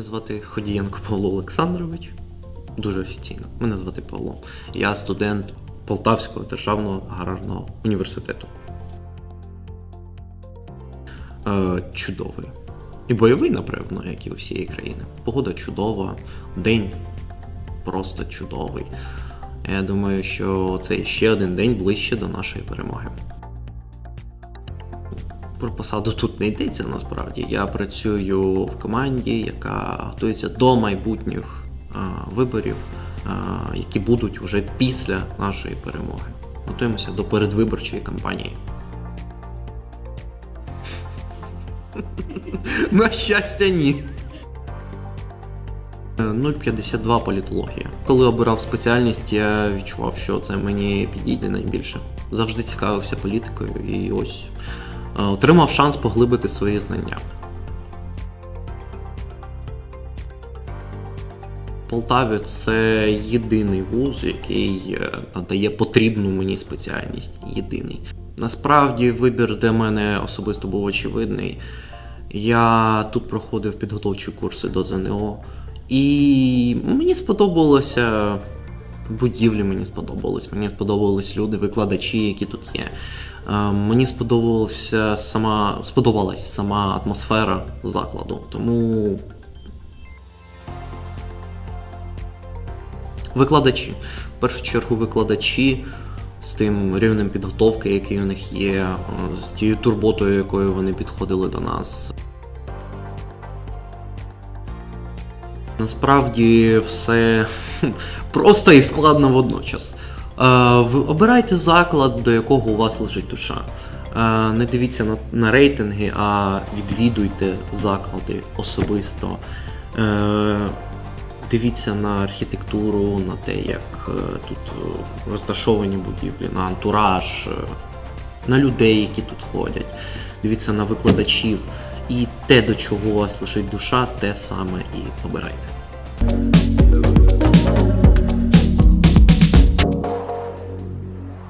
звати Ходієнко Павло Олександрович. Дуже офіційно. Мене звати Павло. Я студент Полтавського державного аграрного університету. Е, чудовий. І бойовий, напевно, як і у всієї країни. Погода чудова, день просто чудовий. Я думаю, що це ще один день ближче до нашої перемоги. Про посаду тут не йдеться насправді. Я працюю в команді, яка готується до майбутніх виборів, які будуть вже після нашої перемоги. Готуємося до передвиборчої кампанії. На щастя, ні. Е, 0,52 політологія. Коли обирав спеціальність, я відчував, що це мені підійде найбільше. Завжди цікавився політикою і ось е, отримав шанс поглибити свої знання. Полтаві це єдиний вуз, який е, надає потрібну мені спеціальність. Єдиний. Насправді вибір для мене особисто був очевидний. Я тут проходив підготовчі курси до ЗНО, і мені сподобалося будівлі, мені сподобалось. Мені сподобались люди, викладачі, які тут є. Е, Мені сподобалася сама, сподобалась сама атмосфера закладу. Тому Викладачі. В першу чергу викладачі з тим рівнем підготовки, який у них є, е, з тією турботою, якою вони підходили до нас. Насправді все просто і складно водночас. Е, Ви обирайте заклад, до якого у вас лежить душа. Е, Не дивіться на, на рейтинги, а відвідуйте заклади особисто. Е, Дивіться на архітектуру, на те, як тут розташовані будівлі, на антураж, на людей, які тут ходять. Дивіться на викладачів. І те, до чого у вас лежить душа, те саме і обирайте.